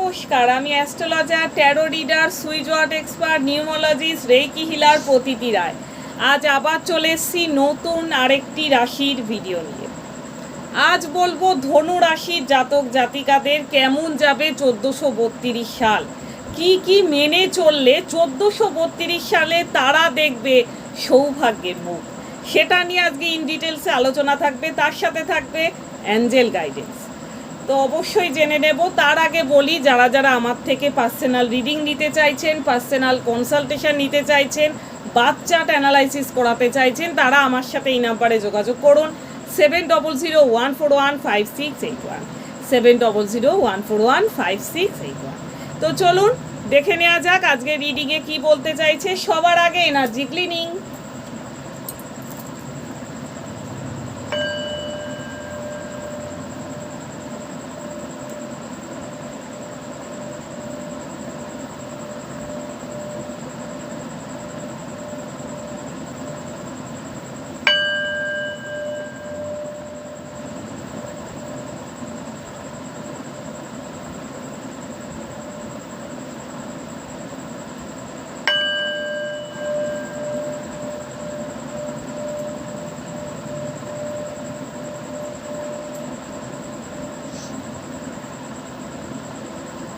নমস্কার, আমি astrologer tarot reader switch word expert numerologist reiki healer Prateeti Roy. আজ আবার চলে এসেছি নতুন আরেকটি রাশির ভিডিও নিয়ে। আজ বলব ধনু রাশির জাতক জাতিকাদের কেমন যাবে চোদ্দোশো বত্রিশ সাল? কি কি মেনে চললে চোদ্দোশো বত্রিশ সালে তারা দেখবে সৌভাগ্যের মুখ? সেটা নিয়ে আজকে ইন ডিটেলসে আলোচনা থাকবে, তার সাথে থাকবে অ্যাঞ্জেল গাইডেন্স তো অবশ্যই জেনে নেব। তার আগে বলি, যারা যারা আমার থেকে পার্সোনাল রিডিং নিতে চাইছেন পার্সোনাল কনসালটেশন নিতে চাইছেন বাচ্চাট অ্যানালাইসিস করাতে চাইছেন, তারা আমার সাথে এই নাম্বারে যোগাযোগ করুন। Seven double zero one four one five six eight one seven double zero one four one five six eight one তো চলুন, দেখে নেওয়া যাক আজকে রিডিংয়ে কি বলতে চাইছে। সবার আগে energy cleaning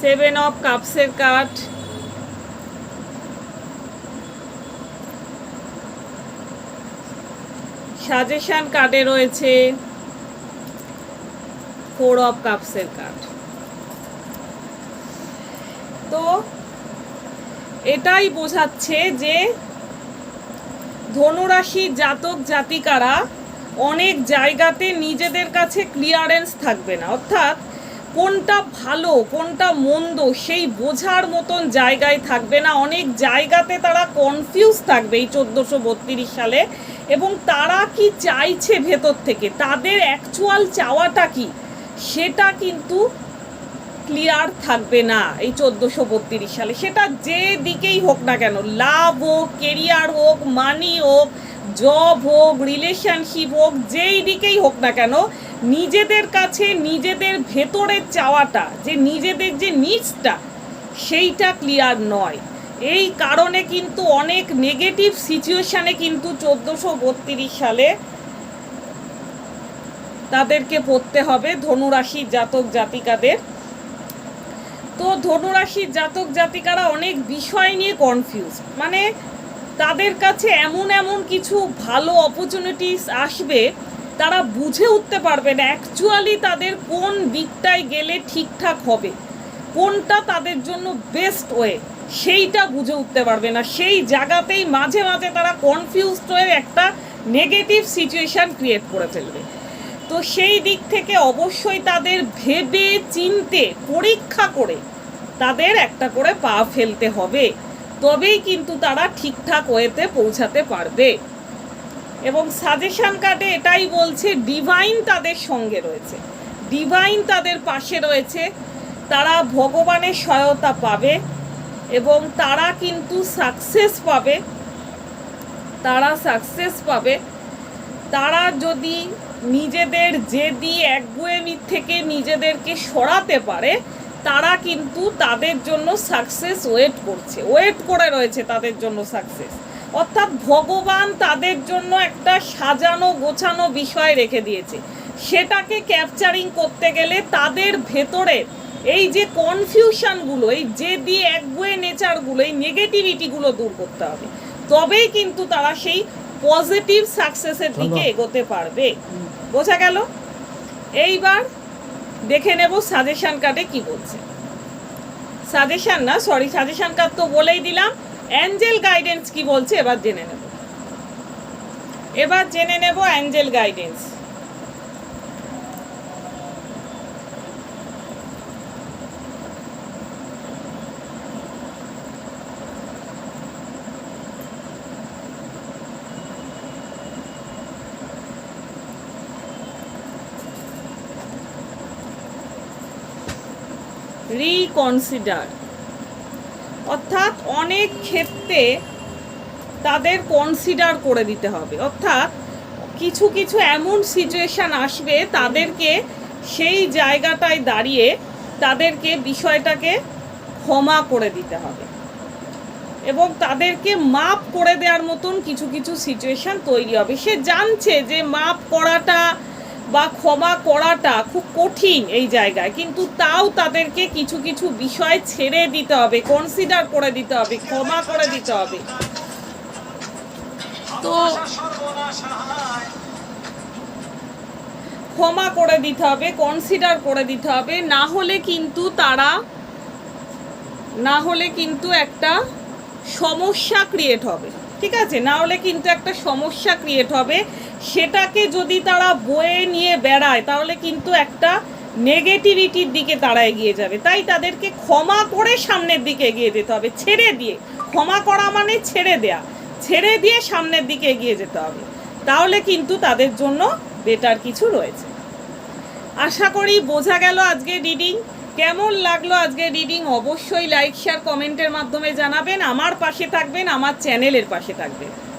Seven of কাপসের কাঠ। সাজেশন কার্ডে রয়েছে ফোর অফ কাপসের কাঠ। তো, এটাই বোঝাচ্ছে যে ধনুরাশি জাতক জাতিকারা অনেক জায়গাতে নিজেদের কাছে ক্লিয়ারেন্স থাকবে না। অর্থাৎ কোনটা ভালো, কোনটা মন্দ, সেই বোঝার মতন জায়গায় থাকবে না। অনেক জায়গাতে তারা কনফিউজ থাকবে এই চোদ্দোশো বত্রিশ সালে। এবং তারা কি চাইছে ভেতর থেকে? তাদের অ্যাকচুয়াল চাওয়াটা কি? সেটা কিন্তু ক্লিয়ার থাকবে না এই চোদ্দোশো বত্রিশ সালে। সেটা যে দিকেই হোক না কেন, লাভ হোক কেরিয়ার হোক মানি হোক জব হোক রিলেশনশিপ হোক, যেই দিকেই হোক না কেন নিজেদের কাছে, নিজেদের ভেতরের চাওয়াটা, যে নিজেদের যে নিডসটা সেইটা ক্লিয়ার নয়। এই কারণে কিন্তু অনেক নেগেটিভ সিচুয়েশানে কিন্তু চোদ্দোশো বত্রিশ সালে তাদেরকে পড়তে হবে ধনুরাশির জাতক জাতিকাদের। তো ধনুরাশির জাতক জাতিকারা অনেক বিষয় নিয়ে কনফিউজ মানে তাদের কাছে এমন এমন কিছু ভালো অপরচুনিটিস আসবে তারা বুঝে উঠতে পারবে না অ্যাকচুয়ালি তাদের কোন দিকটায় গেলে ঠিকঠাক হবে, কোনটা তাদের জন্য বেস্ট ওয়ে সেইটা বুঝে উঠতে পারবে না। সেই জায়গাতেই মাঝে মাঝে তারা কনফিউজড হয়ে একটা নেগেটিভ সিচুয়েশান ক্রিয়েট করে ফেলবে। তো সেই দিক থেকে অবশ্যই তাদের ভেবে চিনতে, পরীক্ষা করে তাদের একটা করে পা ফেলতে হবে। তবেই কিন্তু তারা ঠিকঠাক ওয়েতে পৌঁছাতে পারবে। এবং সাজেশন কার্ডে এটাই বলছে ডিভাইন তাদের সঙ্গে রয়েছে। ডিভাইন তাদের পাশে রয়েছে। তারা ভগবানের সহায়তা পাবে এবং তারা কিন্তু সাকসেস পাবে। তারা সাকসেস পাবে। তারা যদি নিজেদের জেদি একগুয়েমির থেকে নিজেদেরকে সরাতে পারে, তারা কিন্তু তাদের জন্য সাকসেস ওয়েট করছে। ওয়েট করে রয়েছে তাদের জন্য সাকসেস অর্থাৎ ভগবান তাদের জন্য একটা সাজানো গোছানো বিষয় রেখে দিয়েছে। সেটাকে ক্যাপচারিং করতে গেলে তাদের ভেতরে এই যে কনফিউশনগুলো এই যে দিয়ে একগুয়ে নেচারগুলো এই নেগেটিভিটিগুলো দূর করতে হবে। তবেই কিন্তু তারা সেই পজিটিভ সাকসেসের দিকে এগোতে পারবে। বোঝা গেল? এইবার দেখে নেব সাজেশন কার্ডে কি বলছে। সাজেশন না সরি সাজেশন কার্ড তো বলেই দিলাম। অ্যাঞ্জেল গাইডেন্স কি বলছে? এবার জেনে নেব। এবার জেনে নেব অ্যাঞ্জেল গাইডেন্স রিকনসিডার অর্থাৎ অনেক ক্ষেত্রে তাদের কনসিডার করে দিতে হবে। অর্থাৎ কিছু কিছু এমন সিচুয়েশান আসবে তাদেরকে সেই জায়গাটায় দাঁড়িয়ে তাদেরকে বিষয়টাকে ক্ষমা করে দিতে হবে। এবং তাদেরকে মাপ করে দেওয়ার মতন কিছু কিছু সিচুয়েশান তৈরি হবে। সে জানছে যে মাপ করাটা বা ক্ষমা করাটা খুব কঠিন এই জায়গায়। কিন্তু তাও তাদেরকে কিছু কিছু বিষয় ছেড়ে দিতে হবে কনসিডার করে দিতে হবে, ক্ষমা করে দিতে হবে। তো ক্ষমা করে দিতে হবে কনসিডার করে দিতে হবে, না হলে কিন্তু তারা, না হলে কিন্তু একটা সমস্যা ক্রিয়েট হবে। ঠিক আছে? না হলে কিন্তু একটা সমস্যা ক্রিয়েট হবে। সেটাকে যদি তারা বয়ে নিয়ে বেড়ায়, তাহলে কিন্তু একটা নেগেটিভিটির দিকে তারা এগিয়ে যাবে। তাই তাদেরকে ক্ষমা করে সামনের দিকে এগিয়ে যেতে হবে, ছেড়ে দিয়ে। ক্ষমা করা মানে ছেড়ে দেয়া। ছেড়ে দিয়ে সামনের দিকে এগিয়ে যেতে হবে। তাহলে কিন্তু তাদের জন্য বেটার কিছু রয়েছে। আশা করি বোঝা গেল আজকে রিডিং কেমন লাগল আজকে রিডিং অবশ্যই লাইক শেয়ার কমেন্টের মাধ্যমে জানাবেন। আমার পাশে থাকবেন, আমার চ্যানেলের পাশে থাকবেন।